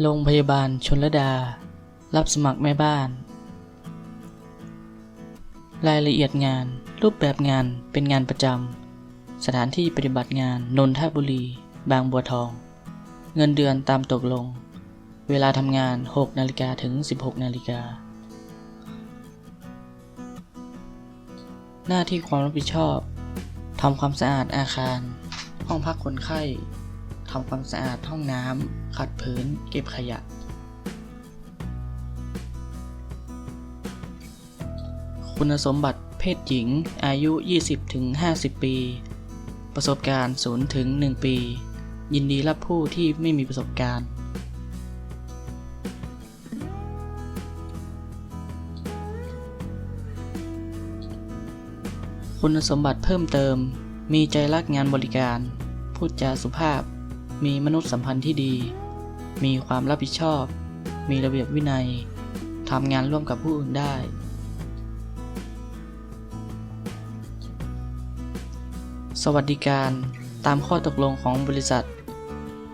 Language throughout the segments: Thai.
โรงพยาบาลชนลดา รับสมัครแม่บ้าน รายละเอียดงาน รูปแบบงานเป็นงานประจำ สถานที่ปฏิบัติงาน นนทบุรี บางบัวทอง เงินเดือนตามตกลง เวลาทำงาน 6 นาฬิกาถึง 16 นาฬิกา หน้าที่ความรับผิดชอบทำความสะอาดอาคาร ห้องพักคนไข้ำความสะอาดห้องน้ำขัดพื้น เก็บขยะ คุณสมบัติเพศหญิง อายุ 20-50 ปี ประสบการณ์0-1 ปี ยินดีรับผู้ที่ไม่มีประสบการณ์คุณสมบัติเพิ่มเติม มีใจรักงานบริการ พูดจาสุภาพ มีมนุษยสัมพันธ์ที่ดี มีความรับผิดชอบ มีระเบียบวินัย ทำงานร่วมกับผู้อื่นได้ สวัสดิการตามข้อตกลงของบริษัท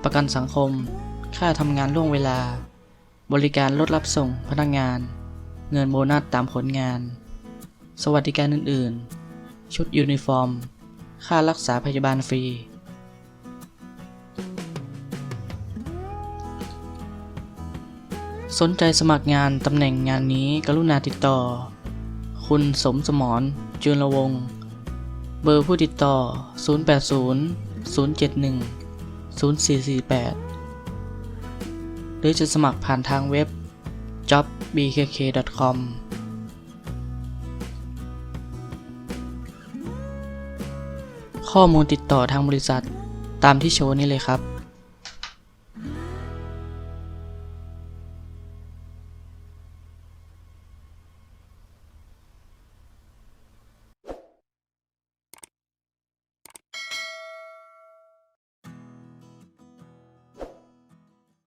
ประกันสังคม ค่าทำงานล่วงเวลา บริการรถรับส่งพนักงาน เงินโบนัสตามผลงาน สวัสดิการอื่น ๆ ชุดยูนิฟอร์ม ค่ารักษาพยาบาลฟรี สนใจสมัครงานตำแหน่งงานนี้กรุณาติดต่อ คุณสมสมรจุลวงศ์เบอร์ผู้ติดต่อ 080 071 0448 หรือจะสมัครผ่านทางเว็บ jobbkk.com ข้อมูลติดต่อทางบริษัทตามที่โชว์นี้เลยครับ